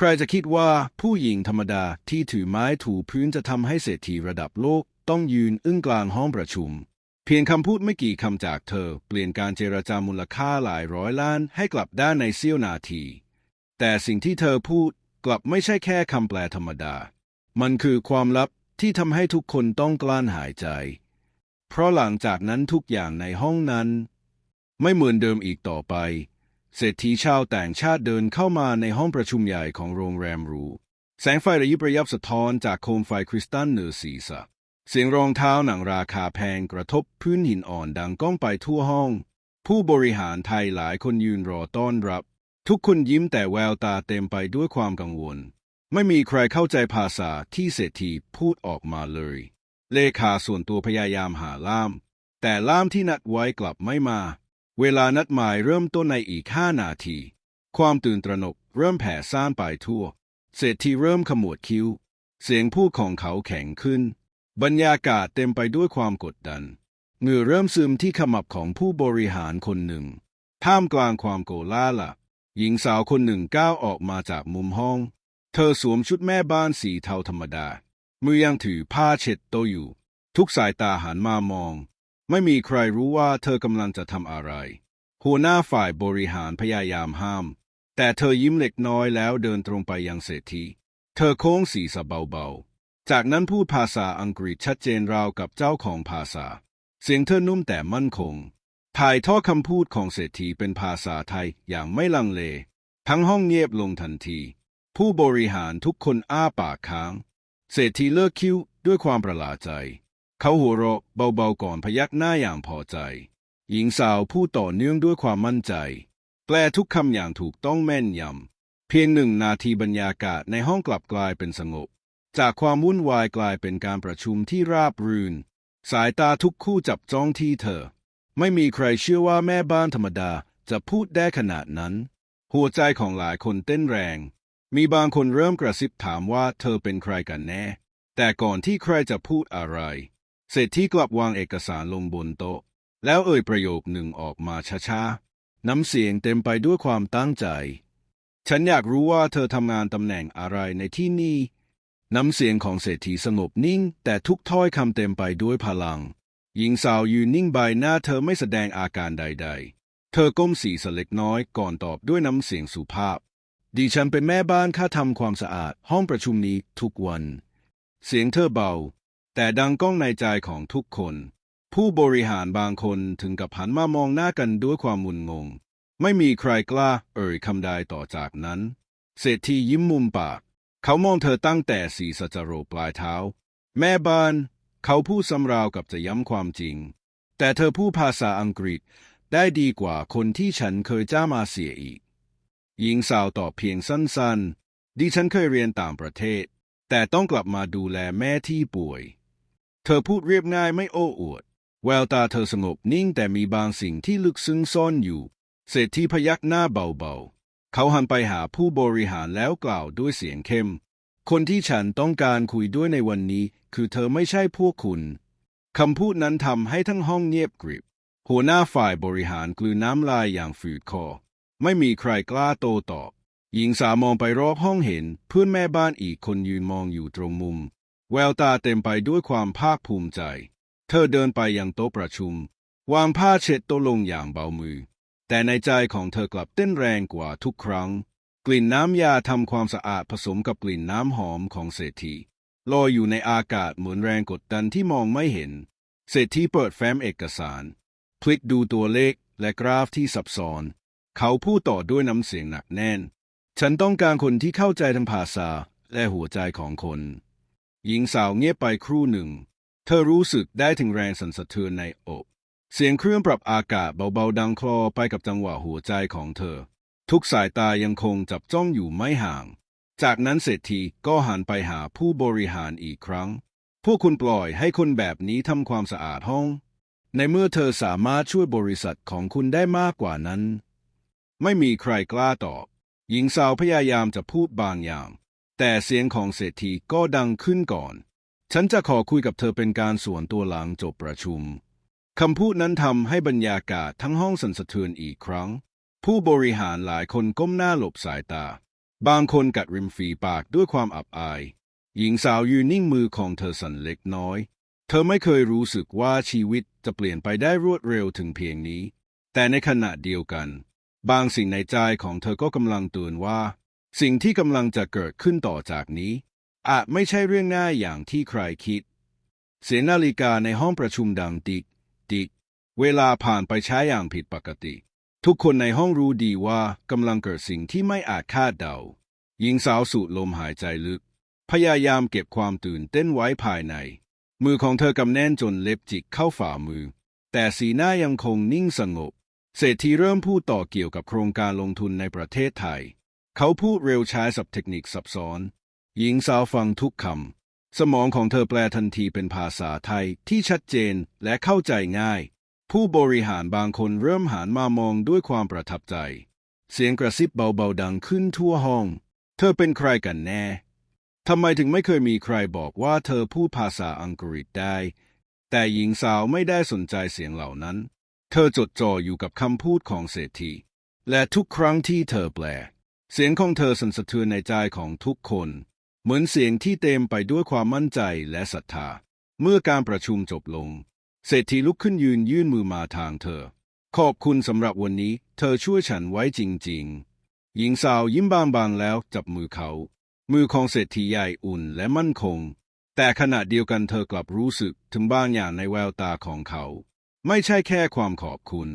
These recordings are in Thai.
ใครจะคิดว่าผู้หญิงธรรมดาที่ถือไม้ถูพื้นจะทำให้เศรษฐีระดับโลกต้องยืนอึ้งกลางห้องประชุม เพียงคำพูดไม่กี่คำจากเธอ เปลี่ยนการเจรจามูลค่าหลายร้อยล้านให้กลับด้านในเสี้ยวนาที แต่สิ่งที่เธอพูดกลับไม่ใช่แค่คำแปลธรรมดา มันคือความลับที่ทำให้ทุกคนต้องกลั้นหายใจ เพราะหลังจากนั้นทุกอย่างในห้องนั้น ไม่เหมือนเดิมอีกต่อไป เศรษฐีชาวต่างชาติเดินเข้ามาในห้องประชุมใหญ่ของโรงแรมหรู แสงไฟระยิบระยับสะท้อนจากโคมไฟคริสตัลเหนือศีรษะ เสียงรองเท้าหนังราคาแพงกระทบพื้นหินอ่อนดังก้องไปทั่วห้อง ผู้บริหารไทยหลายคนยืนรอต้อนรับ ทุกคนยิ้มแต่แววตาเต็มไปด้วยความกังวล ไม่มีใครเข้าใจภาษาที่เศรษฐีพูดออกมาเลย เลขาส่วนตัวพยายามหาล่าม แต่ล่ามที่นัดไว้กลับไม่มา เวลานัดหมายเริ่มต้นในอีกห้านาที ความตื่นตระหนกเริ่มแผ่ซ่านไปทั่ว เศรษฐีเริ่มขมวดคิ้ว เสียงพูดของเขาแข็งขึ้น บรรยากาศเต็มไปด้วยความกดดันเหงื่อเริ่มซึมที่ขมับของผู้บริหารคนหนึ่ง ท่ามกลางความโกลาหละหญิงสาวคนหนึ่งก้าวออกมาจากมุมห้อง เธอสวมชุดแม่บ้านสีเทาธรรมดา มือยังถือผ้าเช็ดโตอยู่ ทุกสายตาหันมามอง ไม่มีใครรู้ว่าเธอกำลังจะทำอะไร หัวหน้าฝ่ายบริหารพยายามห้าม แต่เธอยิ้มเล็กน้อยแล้วเดินตรงไปยังเศรษฐี เธอโค้งศีรษะเบาๆ จากนั้นพูดภาษาอังกฤษชัดเจนราวกับเจ้าของภาษา เสียงเธอนุ่มแต่มั่นคง ถ่ายทอดคำพูดของเศรษฐีเป็นภาษาไทยอย่างไม่ลังเล ทั้งห้องเงียบลงทันที ผู้บริหารทุกคนอ้าปากค้าง เศรษฐีเลิกคิ้วด้วยความประหลาดใจ เขาหัวเราะเบาๆก่อนพยักหน้าอย่างพอใจ หญิงสาวพูดต่อเนื่องด้วยความมั่นใจ แปลทุกคำอย่างถูกต้องแม่นยำ เพียงหนึ่งนาทีบรรยากาศในห้องกลับกลายเป็นสงบ จากความวุ่นวายกลายเป็นการประชุมที่ราบรื่น สายตาทุกคู่จับจ้องที่เธอ ไม่มีใครเชื่อว่าแม่บ้านธรรมดาจะพูดได้ขนาดนั้น หัวใจของหลายคนเต้นแรง มีบางคนเริ่มกระซิบถามว่าเธอเป็นใครกันแน่ แต่ก่อนที่ใครจะพูดอะไร เศรษฐีกลับวางเอกสารลงบนโต๊ะ แล้วเอ่ยประโยคหนึ่งออกมาช้าๆ น้ำเสียงเต็มไปด้วยความตั้งใจ ฉันอยากรู้ว่าเธอทำงานตำแหน่งอะไรในที่นี่ น้ำเสียงของเศรษฐีสงบนิ่ง แต่ทุกถ้อยคำเต็มไปด้วยพลัง หญิงสาวยืนนิ่งใบหน้าเธอไม่แสดงอาการใด ๆ เธอก้มศีรษะเล็กน้อยก่อนตอบด้วยน้ำเสียงสุภาพ ดิฉันเป็นแม่บ้านข้าทำความสะอาดห้องประชุมนี้ทุกวัน เสียงเธอเบา แต่ดังก้องในใจของทุกคน ผู้บริหารบางคนถึงกับหันมามองหน้ากันด้วยความมุนงง ไม่มีใครกล้าเอ่ยคำใดต่อจากนั้น เศรษฐียิ้มมุมปาก เขามองเธอตั้งแต่ศีรษะจรดปลายเท้า แม่บ้าน เขาพูดซ้ำราวกับจะย้ำความจริง แต่เธอพูดภาษาอังกฤษได้ดีกว่าคนที่ฉันเคยจ้ามาเสียอีก หญิงสาวตอบเพียงสั้นๆ ดิฉันเคยเรียนต่างประเทศ แต่ต้องกลับมาดูแลแม่ที่ป่วย เธอพูดเรียบง่ายไม่โอ้อวด แววตาเธอสงบนิ่งแต่มีบางสิ่งที่ลึกซึ้งซ่อนอยู่ เศรษฐีพยักหน้าเบาๆ เขาหันไปหาผู้บริหารแล้วกล่าวด้วยเสียงเข้ม คนที่ฉันต้องการคุยด้วยในวันนี้ คือเธอไม่ใช่พวกคุณ คำพูดนั้นทำให้ทั้งห้องเงียบกริบ หัวหน้าฝ่ายบริหารกลืนน้ำลายอย่างฝืดคอ ไม่มีใครกล้าโตตอบ หญิงสาวมองไปรอบห้องเห็นเพื่อนแม่บ้านอีกคนยืนมองอยู่ตรงมุม แววตาเต็มไปด้วยความภาคภูมิใจ เธอเดินไปยังโต๊ะประชุม วางผ้าเช็ดโต๊ะลงอย่างเบามือ แต่ในใจของเธอกลับเต้นแรงกว่าทุกครั้ง กลิ่นน้ำยาทำความสะอาดผสมกับกลิ่นน้ำหอมของเศรษฐีลอยอยู่ในอากาศเหมือนแรงกดดันที่มองไม่เห็น เศรษฐีเปิดแฟ้มเอกสาร พลิกดูตัวเลขและกราฟที่ซับซ้อน เขาพูดต่อด้วยน้ำเสียงหนักแน่น ฉันต้องการคนที่เข้าใจทั้งภาษาและหัวใจของคน หญิงสาวเงียบไปครู่หนึ่ง เธอรู้สึกได้ถึงแรงสั่นสะเทือนในอก เสียงเครื่องปรับอากาศเบาๆดังคลอไปกับจังหวะหัวใจของเธอ ทุกสายตายังคงจับจ้องอยู่ไม่ห่าง จากนั้นเศรษฐีก็หันไปหาผู้บริหารอีกครั้ง พวกคุณปล่อยให้คนแบบนี้ทำความสะอาดห้อง ในเมื่อเธอสามารถช่วยบริษัทของคุณได้มากกว่านั้น ไม่มีใครกล้าตอบ หญิงสาวพยายามจะพูดบางอย่าง แต่เสียงของเศรษฐีก็ดังขึ้นก่อน ฉันจะขอคุยกับเธอเป็นการส่วนตัวหลังจบประชุม คำพูดนั้นทำให้บรรยากาศทั้งห้องสั่นสะเทือนอีกครั้ง ผู้บริหารหลายคนก้มหน้าหลบสายตา บางคนกัดริมฝีปากด้วยความอับอาย หญิงสาวยืนนิ่งมือของเธอสั่นเล็กน้อย เธอไม่เคยรู้สึกว่าชีวิตจะเปลี่ยนไปได้รวดเร็วถึงเพียงนี้ แต่ในขณะเดียวกัน บางสิ่งในใจของเธอก็กำลังเตือนว่า สิ่งที่กำลังจะเกิดขึ้นต่อจากนี้ อาจไม่ใช่เรื่องง่ายอย่างที่ใครคิด เสียงนาฬิกาในห้องประชุมดังติกติกเวลาผ่านไปช้าอย่างผิดปกติ ทุกคนในห้องรู้ดีว่ากำลังเกิดสิ่งที่ไม่อาจคาดเดาหญิงสาวสูดลมหายใจลึก พยายามเก็บความตื่นเต้นไว้ภายใน มือของเธอกำแน่นจนเล็บจิกเข้าฝ่ามือ แต่สีหน้ายังคงนิ่งสงบ เศรษฐีเริ่มพูดต่อเกี่ยวกับโครงการลงทุนในประเทศไทย เขาพูดเร็วใช้สับเทคนิคซับซ้อน หญิงสาวฟังทุกคำ สมองของเธอแปลทันทีเป็นภาษาไทยที่ชัดเจนและเข้าใจง่าย ผู้บริหารบางคนเริ่มหันมามองด้วยความประทับใจ เสียงกระซิบเบาๆดังขึ้นทั่วห้อง เธอเป็นใครกันแน่ทำไมถึงไม่เคยมีใครบอกว่าเธอพูดภาษาอังกฤษได้ แต่หญิงสาวไม่ได้สนใจเสียงเหล่านั้น เธอจดจ่ออยู่กับคำพูดของเศรษฐี และทุกครั้งที่เธอแปล เสียงของเธอสั่นสะเทือนในใจของทุกคน เหมือนเสียงที่เต็มไปด้วยความมั่นใจและศรัทธา เมื่อการประชุมจบลง เศรษฐีลุกขึ้นยืนยื่นมือมาทางเธอ ขอบคุณสำหรับวันนี้ เธอช่วยฉันไว้จริง ๆ หญิงสาวยิ้มบางๆแล้วจับมือเขา มือของเศรษฐีใหญ่อุ่นและมั่นคง แต่ขณะเดียวกันเธอกลับรู้สึกถึงบางอย่างในแววตาของเขา ไม่ใช่แค่ความขอบคุณ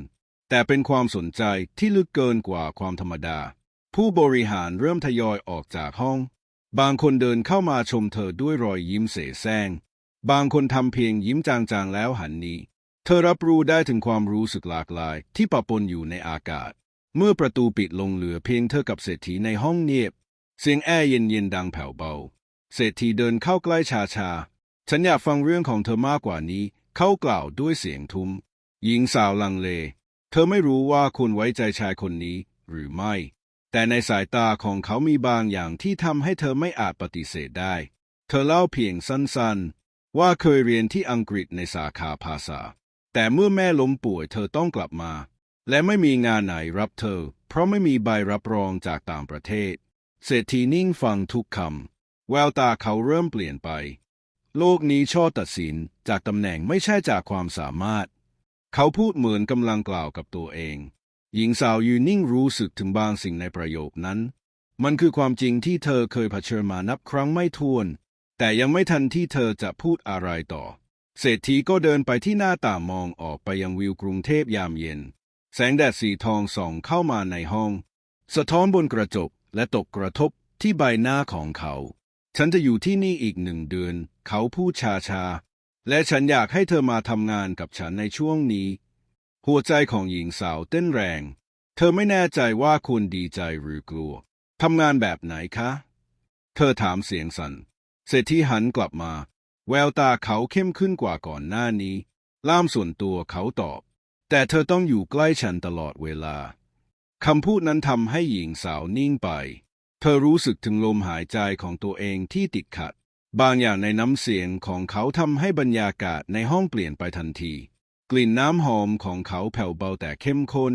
แต่เป็นความสนใจที่ลึกเกินกว่าความธรรมดา ผู้บริหารเริ่มทยอยออกจากห้อง บางคนเดินเข้ามาชมเธอด้วยรอยยิ้มเสแสร้ง บางคนทำเพียงยิ้มจางๆแล้วหันหนี้ เธอรับรู้ได้ถึงความรู้สึกหลากหลายที่ปะปนอยู่ในอากาศ เมื่อประตูปิดลงเหลือเพียงเธอกับเศรษฐีในห้องเงียบ เสียงแอร์เย็นๆดังแผ่วเบา เศรษฐีเดินเข้าใกล้ชาๆฉันอยากฟังเรื่องของเธอมากกว่านี้ เขากล่าวด้วยเสียงทุ้ม หญิงสาวลังเล เธอไม่รู้ว่าคุณไว้ใจชายคนนี้หรือไม่ แต่ในสายตาของเขามีบางอย่างที่ทำให้เธอไม่อาจปฏิเสธได้ เธอเล่าเพียงสั้นๆ ว่าเคยเรียนที่อังกฤษในสาขาภาษา แต่เมื่อแม่ล้มป่วยเธอต้องกลับมา และไม่มีงานไหนรับเธอ เพราะไม่มีใบรับรองจากต่างประเทศ เศรษฐีนิ่งฟังทุกคำแววตาเขาเริ่มเปลี่ยนไป โลกนี้ชอบตัดสินจากตำแหน่งไม่ใช่จากความสามารถ เขาพูดเหมือนกำลังกล่าวกับตัวเอง หญิงสาวยืนนิ่งรู้สึกถึงบางสิ่งในประโยคนั้น มันคือความจริงที่เธอเคยเผชิญมานับครั้งไม่ถ้วน แต่ยังไม่ทันที่เธอจะพูดอะไรต่อ เศรษฐีก็เดินไปที่หน้าต่างมองออกไปยังวิวกรุงเทพยามเย็น แสงแดดสีทองส่องเข้ามาในห้อง สะท้อนบนกระจกและตกกระทบที่ใบหน้าของเขา ฉันจะอยู่ที่นี่อีกหนึ่งเดือน เขาพูดชาชาๆและฉันอยากให้เธอมาทำงานกับฉันในช่วงนี้ หัวใจของหญิงสาวเต้นแรง เธอไม่แน่ใจว่าคุณดีใจหรือกลัว ทำงานแบบไหนคะ เธอถามเสียงสัน่น เศรษฐีหันกลับมา แววตาเขาเข้มขึ้นกว่าก่อนหน้านี้ ล่ามส่วนตัวเขาตอบ แต่เธอต้องอยู่ใกล้ฉันตลอดเวลา คำพูดนั้นทำให้หญิงสาวนิ่งไป เธอรู้สึกถึงลมหายใจของตัวเองที่ติดขัด บางอย่างในน้ำเสียงของเขาทำให้บรรยากาศในห้องเปลี่ยนไปทันที กลิ่นน้ำหอมของเขาแผ่วเบาแต่เข้มข้น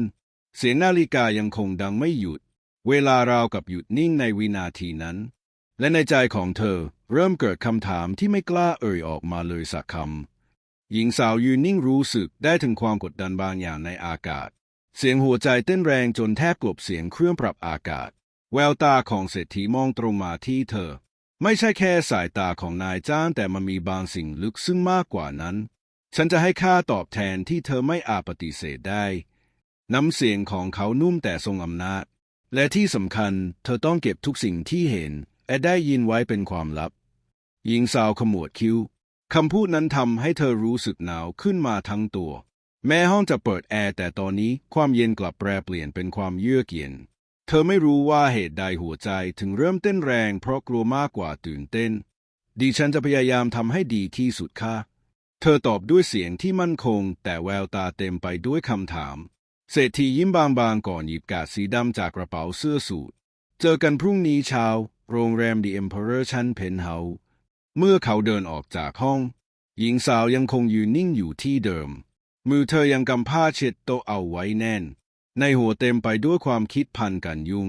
เสียงนาฬิกายังคงดังไม่หยุด เวลาราวกับหยุดนิ่งในวินาทีนั้น และในใจของเธอเริ่มเกิดคำถามที่ไม่กล้าเอ่ยออกมาเลยสักคำ หญิงสาวยืนนิ่งรู้สึกได้ถึงความกดดันบางอย่างในอากาศ เสียงหัวใจเต้นแรงจนแทบกลบเสียงเครื่องปรับอากาศ แววตาของเศรษฐีมองตรงมาที่เธอ ไม่ใช่แค่สายตาของนายจ้างแต่มันมีบางสิ่งลึกซึ้งมากกว่านั้น ฉันจะให้ค่าตอบแทนที่เธอไม่อาจปฏิเสธได้ น้ำเสียงของเขานุ่มแต่ทรงอำนาจ และที่สำคัญเธอต้องเก็บทุกสิ่งที่เห็น และได้ยินไว้เป็นความลับ หญิงสาวขมวดคิ้วคำพูดนั้นทำให้เธอรู้สึกหนาวขึ้นมาทั้งตัว แม้ห้องจะเปิดแอร์แต่ตอนนี้ความเย็นกลับแปรเปลี่ยนเป็นความเยือกเย็น เธอไม่รู้ว่าเหตุใดหัวใจถึงเริ่มเต้นแรงเพราะกลัวมากกว่าตื่นเต้น ดิฉันจะพยายามทำให้ดีที่สุดค่ะ เธอตอบด้วยเสียงที่มั่นคง แต่แววตาเต็มไปด้วยคำถาม เศรษฐียิ้มบางๆก่อนหยิบกาดสีดำจากกระเป๋าเสื้อสูทเจอกันพรุ่งนี้เช้า โรงแรม The Emperor ชั้นเพนเฮาส์เมื่อเขาเดินออกจากห้อง หญิงสาวยังคงยืนนิ่งอยู่ที่เดิม มือเธอยังกำผ้าเช็ดโต๊ะเอาไว้แน่น ในหัวเต็มไปด้วยความคิดพันกันยุ่ง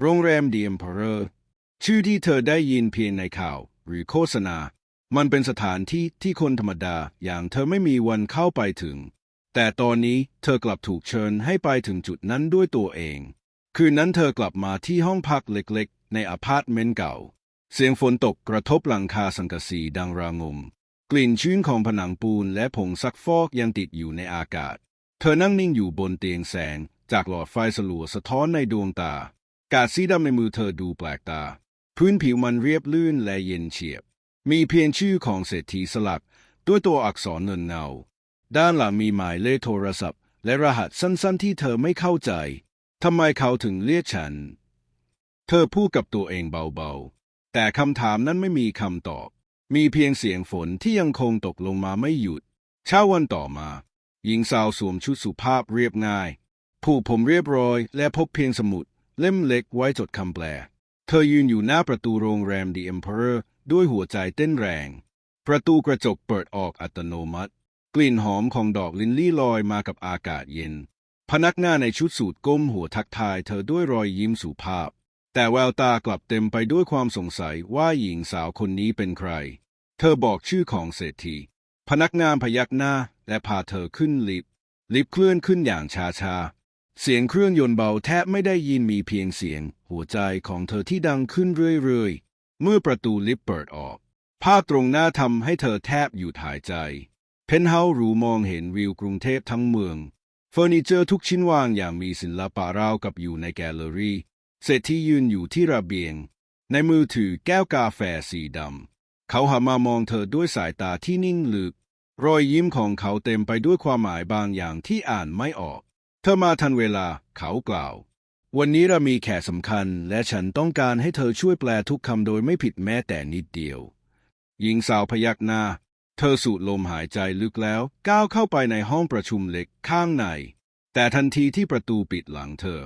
โรงแรม The Emperor ชื่อที่เธอได้ยินเพียงในข่าวหรือโฆษณา มันเป็นสถานที่ที่คนธรรมดาอย่างเธอไม่มีวันเข้าไปถึง แต่ตอนนี้เธอกลับถูกเชิญให้ไปถึงจุดนั้นด้วยตัวเอง คืนนั้นเธอกลับมาที่ห้องพักเล็กๆ ในอพาร์ตเมนต์เก่า เสียงฝนตกกระทบหลังคาสังกะสีดังรางม กลิ่นชื้นของผนังปูนและผงซักฟอกยังติดอยู่ในอากาศ เธอนั่งนิ่งอยู่บนเตียงแสง จากหลอดไฟสลัวสะท้อนในดวงตา กาดสีดำในมือเธอดูแปลกตา พื้นผิวมันเรียบลื่นและเย็นเฉียบ มีเพียงชื่อของเศรษฐีสลักด้วยตัวอักษรเงินเงาด้านหลังมีหมายเลขโทรศัพท์ และรหัสสั้นๆที่เธอไม่เข้าใจ ทำไมเขาถึงเรียกฉัน เธอพูดกับตัวเองเบาๆ แต่คำถามนั้นไม่มีคำตอบ มีเพียงเสียงฝนที่ยังคงตกลงมาไม่หยุด เช้าวันต่อมา หญิงสาวสวมชุดสุภาพเรียบง่าย ผูกผมเรียบร้อย และพกเพียงสมุด เล่มเล็กไว้จดคำแปล เธอยืนอยู่หน้าประตูโรงแรม The Emperor ด้วยหัวใจเต้นแรง ประตูกระจกเปิดออกอัตโนมัติ กลิ่นหอมของดอกลินลี่ลอยมากับอากาศเย็น พนักงานในชุดสูทก้มหัวทักทายเธอด้วยรอยยิ้มสุภาพ แต่แววตากลับเต็มไปด้วยความสงสัยว่าหญิงสาวคนนี้เป็นใคร เธอบอกชื่อของเศรษฐี พนักงานพยักหน้าและพาเธอขึ้นลิฟต์ ลิฟต์เคลื่อนขึ้นอย่างช้าๆเสียงเครื่องยนต์เบาแทบไม่ได้ยินมีเพียงเสียง หัวใจของเธอที่ดังขึ้นเรื่อยๆ เมื่อประตูลิฟต์เปิดออก ภาพตรงหน้าทำให้เธอแทบหยุดหายใจ เพนท์เฮาส์หรูมองเห็นวิวกรุงเทพทั้งเมือง เฟอร์นิเจอร์ทุกชิ้นวางอย่างมีศิลปะราวกับอยู่ในแกลเลอรี่ เศรษฐียืนอยู่ที่ระเบียง ในมือถือแก้วกาแฟสีดำ เขาหันมามองเธอด้วยสายตาที่นิ่งลึก รอยยิ้มของเขาเต็มไปด้วยความหมายบางอย่างที่อ่านไม่ออก เธอมาทันเวลา เขากล่าว วันนี้เรามีแขกสำคัญ และฉันต้องการให้เธอช่วยแปลทุกคำโดยไม่ผิดแม้แต่นิดเดียว หญิงสาวพยักหน้า เธอสูดลมหายใจลึกแล้ว ก้าวเข้าไปในห้องประชุมเล็กข้างใน แต่ทันทีที่ประตูปิดหลังเธอ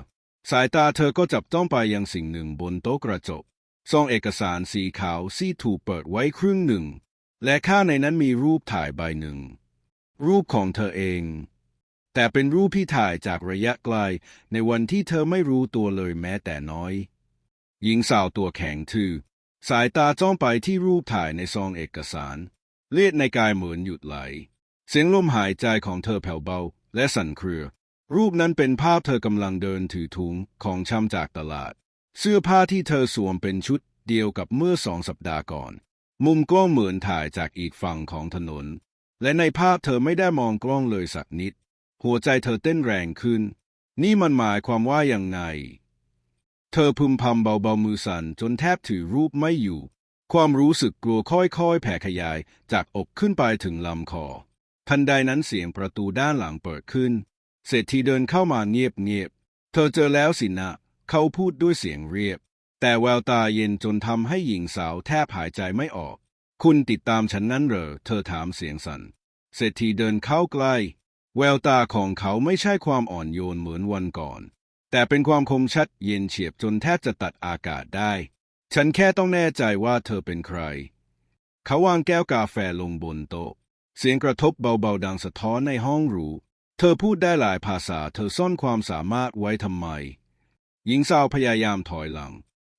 สายตาเธอก็จับต้องไปยังสิ่งหนึ่งบนโต๊ะกระจกซองเอกสารสีขาวซีถูกเปิดไว้ครึ่งหนึ่ง และข้างในนั้นมีรูปถ่ายใบหนึ่ง รูปของเธอเอง แต่เป็นรูปที่ถ่ายจากระยะไกล ในวันที่เธอไม่รู้ตัวเลยแม้แต่น้อย หญิงสาวตัวแข็งทื่อสายตาจ้องไปที่รูปถ่ายในซองเอกสาร เลือดในกายเหมือนหยุดไหล เสียงลมหายใจของเธอแผ่วเบา และสั่นเครือ รูปนั้นเป็นภาพเธอกำลังเดินถือถุงของชำจากตลาด เสื้อผ้าที่เธอสวมเป็นชุดเดียวกับเมื่อสองสัปดาห์ก่อน มุมกล้องเหมือนถ่ายจากอีกฝั่งของถนน และในภาพเธอไม่ได้มองกล้องเลยสักนิด หัวใจเธอเต้นแรงขึ้น นี่มันหมายความว่าอย่างไง เธอพึมพำเบาๆมือสั่นจนแทบถือรูปไม่อยู่ ความรู้สึกกลัวค่อยๆ แผ่ขยายจากอกขึ้นไปถึงลำคอ ทันใดนั้นเสียงประตูด้านหลังเปิดขึ้น เศรษฐีเดินเข้ามาเงียบๆ เธอเจอแล้วสินะ เขาพูดด้วยเสียงเรียบ แต่แววตาเย็นจนทำให้หญิงสาวแทบหายใจไม่ออก คุณติดตามฉันนั้นเหรอ เธอถามเสียงสัน่น เศรษฐีเดินเข้าใกล้ แววตาของเขาไม่ใช่ความอ่อนโยนเหมือนวันก่อน แต่เป็นความคมชัดเย็นเฉียบจนแทบจะตัดอากาศได้ ฉันแค่ต้องแน่ใจว่าเธอเป็นใคร เขาวางแก้วกาแฟลงบนโต๊ะ เสียงกระทบเบาๆดังสะท้อนในห้องหรู เธอพูดได้หลายภาษา เธอซ่อนความสามารถไว้ทำไม หญิงสาวพยายามถอยหลัง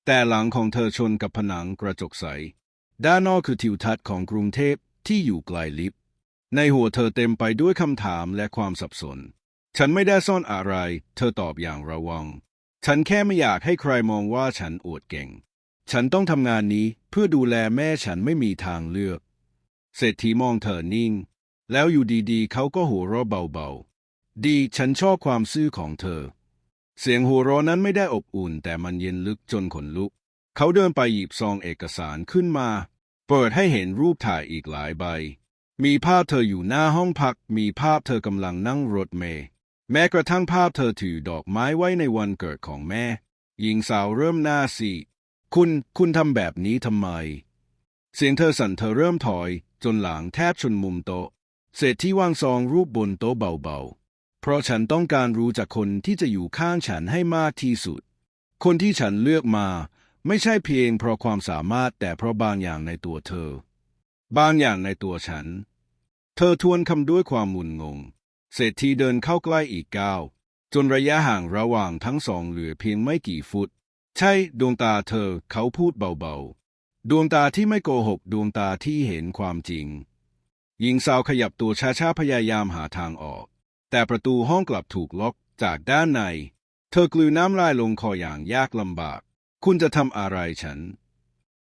แต่หลังของเธอชนกับผนังกระจกใส ด้านนอกคือทิวทัศน์ของกรุงเทพที่อยู่ไกลลิบ ในหัวเธอเต็มไปด้วยคำถามและความสับสน ฉันไม่ได้ซ่อนอะไร เธอตอบอย่างระวัง ฉันแค่ไม่อยากให้ใครมองว่าฉันอวดเก่ง ฉันต้องทำงานนี้เพื่อดูแลแม่ฉันไม่มีทางเลือก เศรษฐีมองเธอนิ่ง แล้วอยู่ดีๆ เขาก็หัวเราะเบาๆ ดีฉันชอบความซื่อของเธอ เสียงหัวเราะนั้นไม่ได้อบอุ่น แต่มันเย็นลึกจนขนลุก เขาเดินไปหยิบซองเอกสารขึ้นมา เปิดให้เห็นรูปถ่ายอีกหลายใบ มีภาพเธออยู่หน้าห้องพัก มีภาพเธอกำลังนั่งรถเมล์แม้กระทั่งภาพเธอถือดอกไม้ไว้ในวันเกิดของแม่ หญิงสาวเริ่มหน้าซีคุณคุณทำแบบนี้ทำไม เสียงเธอสั่นเธอเริ่มถอย จนหลังแทบชนมุมโต๊ะเศษที่วางซองรูปบนโต๊ะเบาๆ เพราะฉันต้องการรู้จากคนที่จะอยู่ข้างฉันให้มากที่สุด คนที่ฉันเลือกมา ไม่ใช่เพียงเพราะความสามารถแต่เพราะบางอย่างในตัวเธอ บางอย่างในตัวฉัน เธอทวนคำด้วยความมุนงง เศรษฐีเดินเข้าใกล้อีกก้าว จนระยะห่างระหว่างทั้งสองเหลือเพียงไม่กี่ฟุต ใช่ดวงตาเธอเขาพูดเบาๆ ดวงตาที่ไม่โกหกดวงตาที่เห็นความจริง หญิงสาวขยับตัวช้าๆพยายามหาทางออก แต่ประตูห้องกลับถูกล็อกจากด้านใน เธอกลืนน้ำลายลงคออย่างยากลำบาก คุณจะทำอะไรฉัน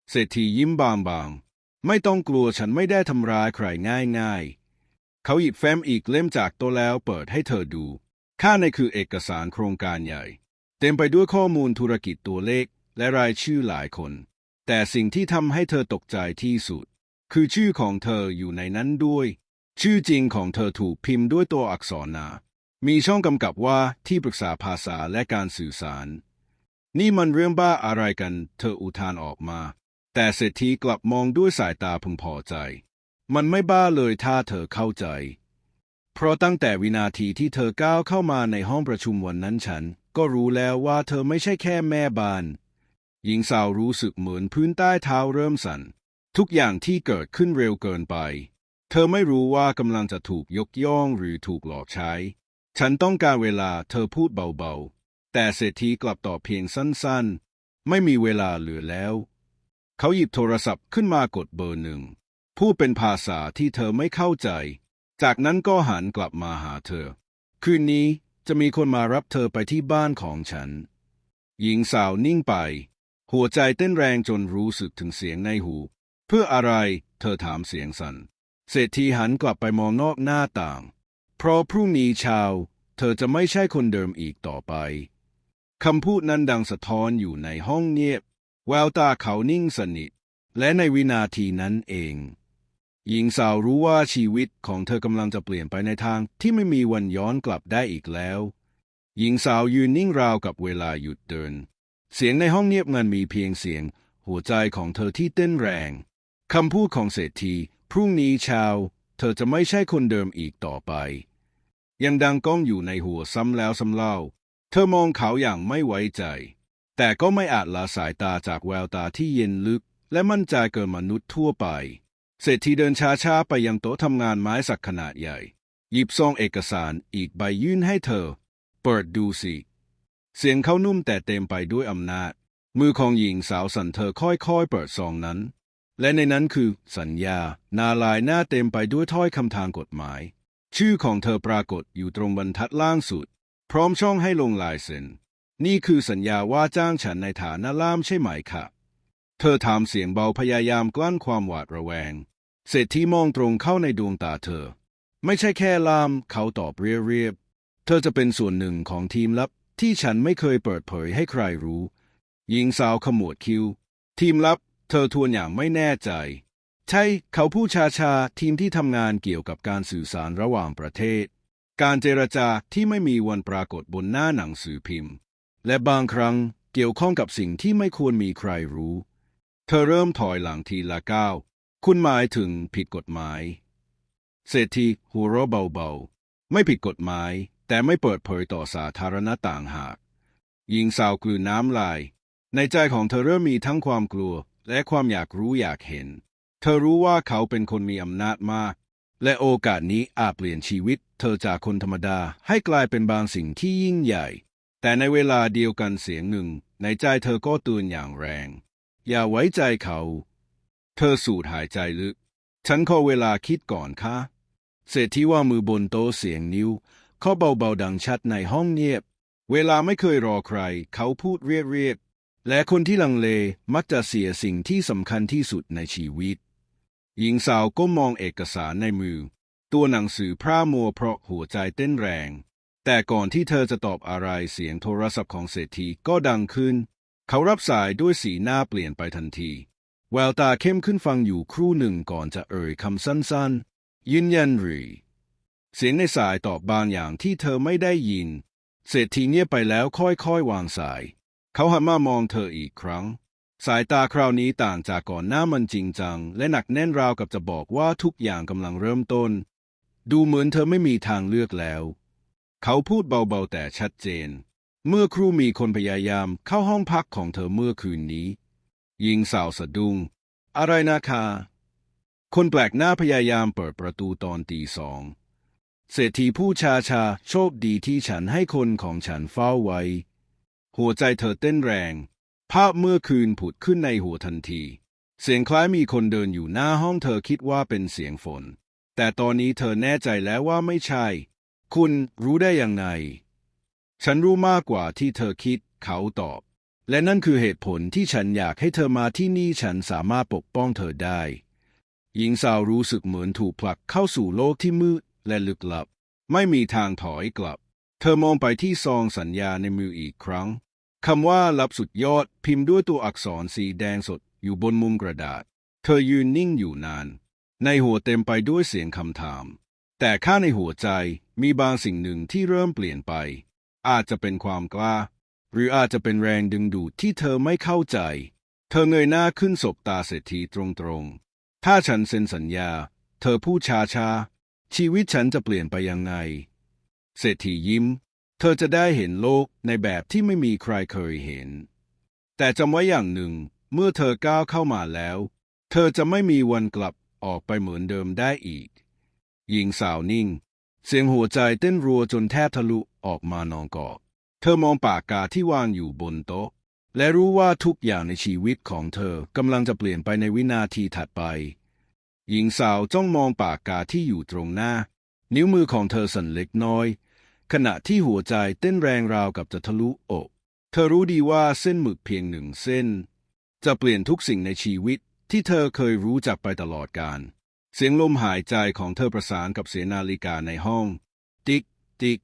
เศรษฐียิ้มบางๆ ไม่ต้องกลัวฉันไม่ได้ทำร้ายใครง่ายๆ เขาหยิบแฟ้มอีกเล่มจากโต๊ะแล้วเปิดให้เธอดู ข้างในคือเอกสารโครงการใหญ่ เต็มไปด้วยข้อมูลธุรกิจตัวเลขและรายชื่อหลายคน แต่สิ่งที่ทำให้เธอตกใจที่สุด คือชื่อของเธออยู่ในนั้นด้วย ชื่อจริงของเธอถูกพิมพ์ด้วยตัวอักษรนา มีช่องกำกับว่าที่ปรึกษาภาษาและการสื่อสาร นี่มันเรื่องบ้าอะไรกัน เธออุทานออกมา แต่เศรษฐีกลับมองด้วยสายตาพึงพอใจ มันไม่บ้าเลยถ้าเธอเข้าใจ เพราะตั้งแต่วินาทีที่เธอก้าวเข้ามาในห้องประชุมวันนั้นฉัน ก็รู้แล้วว่าเธอไม่ใช่แค่แม่บ้าน หญิงสาวรู้สึกเหมือนพื้นใต้เท้าเริ่มสั่น ทุกอย่างที่เกิดขึ้นเร็วเกินไป เธอไม่รู้ว่ากำลังจะถูกยกย่องหรือถูกหลอกใช้ ฉันต้องการเวลาเธอพูดเบาๆ แต่เศรษฐีกลับตอบเพียงสั้นๆ ไม่มีเวลาเหลือแล้ว เขาหยิบโทรศัพท์ขึ้นมากดเบอร์หนึ่ง พูดเป็นภาษาที่เธอไม่เข้าใจ จากนั้นก็หันกลับมาหาเธอ คืนนี้จะมีคนมารับเธอไปที่บ้านของฉัน หญิงสาวนิ่งไป หัวใจเต้นแรงจนรู้สึกถึงเสียงในหู เพื่ออะไรเธอถามเสียงสัน่นเศรษฐีหันกลับไปมองนอกหน้าต่าง เพราะพรุ่งนี้เช้าเธอจะไม่ใช่คนเดิมอีกต่อไป คำพูดนั้นดังสะท้อนอยู่ในห้องเงียบ แววตาเขานิ่งสนิท และในวินาทีนั้นเอง หญิงสาวรู้ว่าชีวิตของเธอกำลังจะเปลี่ยนไปในทางที่ไม่มีวันย้อนกลับได้อีกแล้ว หญิงสาวยืนนิ่งราวกับเวลาหยุดเดิน เสียงในห้องเงียบงันมีเพียงเสียง หัวใจของเธอที่เต้นแรงคำพูดของเศรษฐี พรุ่งนี้เช้าเธอจะไม่ใช่คนเดิมอีกต่อไป ยังดังก้องอยู่ในหัวซ้ำแล้วซ้ำเล่า เธอมองเขาอย่างไม่ไว้ใจ แต่ก็ไม่อาจละสายตาจากแววตาที่เย็นลึก และมั่นใจเกินมนุษย์ทั่วไป เศรษฐีเดินช้าๆไปยังโต๊ะทำงานไม้สักขนาดใหญ่ หยิบซองเอกสารอีกใบยื่นให้เธอ เปิดดูสิ เสียงเขานุ่มแต่เต็มไปด้วยอำนาจ มือของหญิงสาวสั่นเธอค่อยๆเปิดซองนั้น และในนั้นคือ สัญญา นาลายหน้าเต็มไปด้วยถ้อยคำทางกฎหมาย ชื่อของเธอปรากฏอยู่ตรงบรรทัดล่างสุด พร้อมช่องให้ลงลายเซ็นนี่คือสัญญาว่าจ้างฉันในฐานะล่ามใช่ไหมคะ เธอถามเสียงเบาพยายามกลั้นความหวาดระแวง เศรษฐีมองตรงเข้าในดวงตาเธอ ไม่ใช่แค่ล่าม เขาตอบเรียบๆ เธอจะเป็นส่วนหนึ่งของทีมลับที่ฉันไม่เคยเปิดเผยให้ใครรู้ หญิงสาวขมวดคิ้ว ทีมลับ เธอทวนอย่างไม่แน่ใจ ใช่ เขาพูดชาชาทีมที่ทำงานเกี่ยวกับการสื่อสารระหว่างประเทศ การเจรจาที่ไม่มีวันปรากฏบนหน้าหนังสือพิมพ์ และบางครั้งเกี่ยวข้องกับสิ่งที่ไม่ควรมีใครรู้ เธอเริ่มถอยหลังทีละก้าว คุณหมายถึงผิดกฎหมาย เศรษฐีหัวเราะเบาๆ ไม่ผิดกฎหมาย แต่ไม่เปิดเผยต่อสาธารณะต่างหาก หญิงสาวกลืนน้ำลาย ในใจของเธอเริ่มมีทั้งความกลัว และความอยากรู้อยากเห็น เธอรู้ว่าเขาเป็นคนมีอำนาจมาก และโอกาสนี้อาจเปลี่ยนชีวิต เธอจากคนธรรมดาให้กลายเป็นบางสิ่งที่ยิ่งใหญ่ แต่ในเวลาเดียวกันเสียงหนึ่ง ในใจเธอก็ตือนอย่างแรง อย่าไว้ใจเขา เธอสูดหายใจลึก ฉันขอเวลาคิดก่อนค่ะ เศรษฐีว่ามือบนโต๊ะเสียงนิ้ว เขาเบาๆดังชัดในห้องเงียบ เวลาไม่เคยรอใคร เขาพูดเรียบๆ และคนที่ลังเลมักจะเสียสิ่งที่สำคัญที่สุดในชีวิต หญิงสาวก้มมองเอกสารในมือ ตัวหนังสือพร่ามัวเพราะหัวใจเต้นแรงแต่ก่อนที่เธอจะตอบอะไรเสียงโทรศัพท์ของเศรษฐีก็ดังขึ้น เขารับสายด้วยสีหน้าเปลี่ยนไปทันที แววตาเข้มขึ้นฟังอยู่ครู่หนึ่งก่อนจะเอ่ยคำสั้นๆ ยืนยันหรือ เสียงในสายตอบบางอย่างที่เธอไม่ได้ยิน เศรษฐีเงียบไปแล้วค่อยๆ วางสาย เขาหันมามองเธออีกครั้ง สายตาคราวนี้ต่างจากก่อนหน้ามันจริงจัง และหนักแน่นราวกับจะบอกว่าทุกอย่างกำลังเริ่มต้น ดูเหมือนเธอไม่มีทางเลือกแล้ว เขาพูดเบาๆแต่ชัดเจน เมื่อครูมีคนพยายามเข้าห้องพักของเธอเมื่อคืนนี้หญิงสาวสะดุ้ง อะไรนะคะคนแปลกหน้าพยายามเปิดประตูตอนตีสองเศรษฐีผู้ชาชาโชคดีที่ฉันให้คนของฉันเฝ้าไว้ หัวใจเธอเต้นแรง ภาพเมื่อคืนผุดขึ้นในหัวทันที เสียงคล้ายมีคนเดินอยู่หน้าห้องเธอคิดว่าเป็นเสียงฝน แต่ตอนนี้เธอแน่ใจแล้วว่าไม่ใช่ คุณรู้ได้อยังไง ฉันรู้มากกว่าที่เธอคิด เขาตอบ และนั่นคือเหตุผลที่ฉันอยากให้เธอมาที่นี่ฉันสามารถปกป้องเธอได้ หญิงสาวรู้สึกเหมือนถูกผลักเข้าสู่โลกที่มืดและลึกลับ ไม่มีทางถอยกลับ เธอมองไปที่ซองสัญญาในมืออีกครั้งคำว่าลับสุดยอดพิมพ์ด้วยตัวอักษรสีแดงสดอยู่บนมุมกระดาษ เธอยืนนิ่งอยู่นาน ในหัวเต็มไปด้วยเสียงคำถาม แต่ข้างในหัวใจมีบางสิ่งหนึ่งที่เริ่มเปลี่ยนไป อาจจะเป็นความกล้า หรืออาจจะเป็นแรงดึงดูดที่เธอไม่เข้าใจ เธอเงยหน้าขึ้นสบตาเศรษฐีตรงๆ ถ้าฉันเซ็นสัญญา เธอพูดช้าๆ ชีวิตฉันจะเปลี่ยนไปยังไง เศรษฐียิ้ม เธอจะได้เห็นโลกในแบบที่ไม่มีใครเคยเห็น แต่จำไว้อย่างหนึ่ง เมื่อเธอก้าวเข้ามาแล้ว เธอจะไม่มีวันกลับออกไปเหมือนเดิมได้อีก หญิงสาวนิ่ง เสียงหัวใจเต้นรัวจนแทบทะลุออกมานองกอก เธอมองปากกาที่วางอยู่บนโต๊ะ และรู้ว่าทุกอย่างในชีวิตของเธอกำลังจะเปลี่ยนไปในวินาทีถัดไป หญิงสาวจ้องมองปากกาที่อยู่ตรงหน้า นิ้วมือของเธอสั่นเล็กน้อย ขณะที่หัวใจเต้นแรงราวกับจะทะลุอก เธอรู้ดีว่าเส้นหมึกเพียงหนึ่งเส้น จะเปลี่ยนทุกสิ่งในชีวิตที่เธอเคยรู้จักไปตลอดกาล เสียงลมหายใจของเธอประสานกับเสียงนาฬิกาในห้อง ติ๊ก ติ๊ก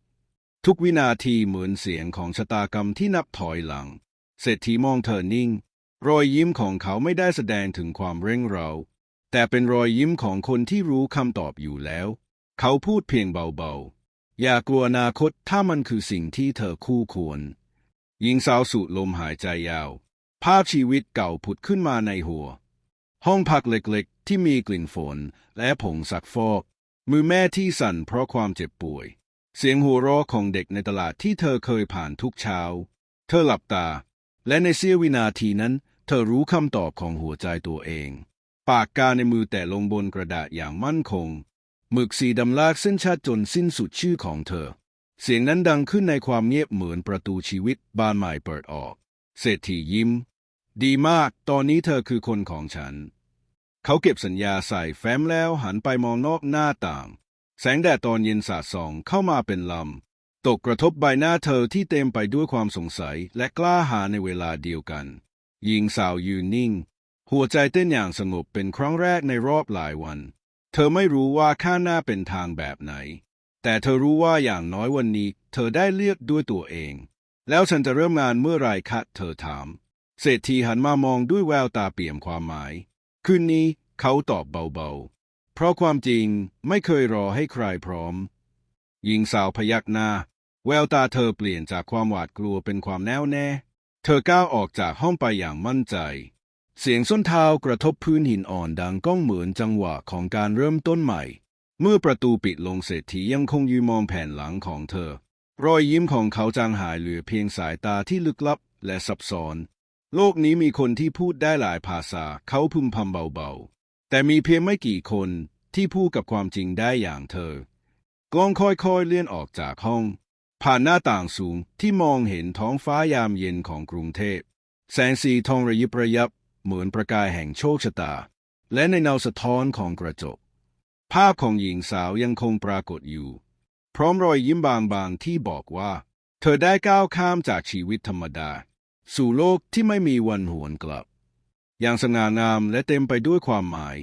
ทุกวินาทีเหมือนเสียงของชะตากรรมที่นับถอยหลัง เศรษฐีมองเธอนิ่ง รอยยิ้มของเขาไม่ได้แสดงถึงความเร่งเร้าแต่เป็นรอยยิ้มของคนที่รู้คำตอบอยู่แล้ว เขาพูดเพียงเบาๆ อย่ากลัวอนาคตถ้ามันคือสิ่งที่เธอคู่ควร หญิงสาวสูดลมหายใจยาว ภาพชีวิตเก่าผุดขึ้นมาในหัว ห้องพักเล็กๆ ที่มีกลิ่นฝน และผงซักฟอก มือแม่ที่สั่นเพราะความเจ็บป่วย เสียงหัวเราะของเด็กในตลาดที่เธอเคยผ่านทุกเช้า เธอหลับตา และในเสี้ยววินาทีนั้น เธอรู้คำตอบของหัวใจตัวเอง ปากกาในมือแต่ลงบนกระดาษอย่างมั่นคงหมึกสีดำลากเส้นชัดจนสิ้นสุดชื่อของเธอ เสียงนั้นดังขึ้นในความเงียบเหมือนประตูชีวิตบานใหม่เปิดออก เศรษฐียิ้ม ดีมาก ตอนนี้เธอคือคนของฉัน เขาเก็บสัญญาใส่แฟ้มแล้วหันไปมองนอกหน้าต่าง แสงแดดตอนเย็นสาดส่องเข้ามาเป็นลำ ตกกระทบใบหน้าเธอที่เต็มไปด้วยความสงสัยและกล้าหาญในเวลาเดียวกัน หญิงสาวยืนนิ่ง หัวใจเต้นอย่างสงบเป็นครั้งแรกในรอบหลายวัน เธอไม่รู้ว่าข้างหน้าเป็นทางแบบไหน แต่เธอรู้ว่าอย่างน้อยวันนี้ เธอได้เลือกด้วยตัวเอง แล้วฉันจะเริ่มงานเมื่อไรคะเธอถาม เศรษฐีหันมามองด้วยแววตาเปี่ยมความหมาย คืนนี้เขาตอบเบาๆ เพราะความจริงไม่เคยรอให้ใครพร้อม หญิงสาวพยักหน้า แววตาเธอเปลี่ยนจากความหวาดกลัวเป็นความแน่วแน่ เธอก้าวออกจากห้องไปอย่างมั่นใจ เสียงส้นเท้ากระทบพื้นหินอ่อนดังก้องเหมือนจังหวะของการเริ่มต้นใหม่ เมื่อประตูปิดลงเศรษฐียังคงยืนมองแผ่นหลังของเธอ รอยยิ้มของเขาจางหายเหลือเพียงสายตาที่ลึกลับและซับซ้อน โลกนี้มีคนที่พูดได้หลายภาษา เขาพึมพำเบาๆ แต่มีเพียงไม่กี่คนที่พูดกับความจริงได้อย่างเธอ กล้องค่อยๆเลื่อนออกจากห้อง ผ่านหน้าต่างสูงที่มองเห็นท้องฟ้ายามเย็นของกรุงเทพ แสงสีทองระยิบระยับ เหมือนประกายแห่งโชคชะตา และในเงาสะท้อนของกระจก ภาพของหญิงสาวยังคงปรากฏอยู่ พร้อมรอยยิ้มบางๆที่บอกว่า เธอได้ก้าวข้ามจากชีวิตธรรมดา สู่โลกที่ไม่มีวันหวนกลับ อย่างสง่างามและเต็มไปด้วยความหมาย